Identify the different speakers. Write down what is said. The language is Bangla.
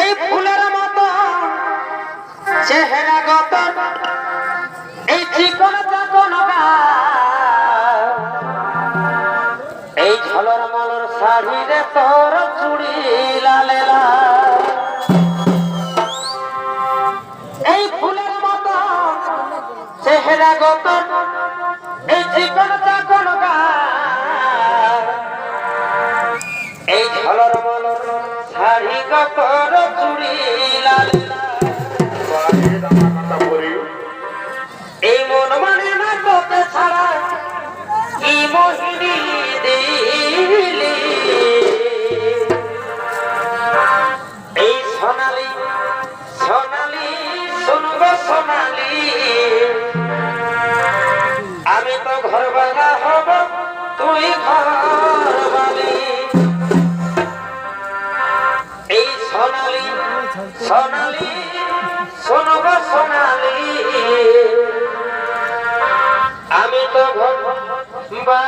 Speaker 1: এই ফুলের মতো চেহারা গত এই জীবন যাপন এই ঝলর মলর শাড়িরে তোর চুড়ি লালে এই ফুলের মতো চেহারা গত এই জীবন যাপন এই ঝলর এই মন মানে না তোকে ছাড়া, কি মোহিনী দিলি? এই সোনালি সোনালি, শুনব সোনালি। আমি তো ঘর বালা হব সোনালি শুনব সোনালি। আমি তো বা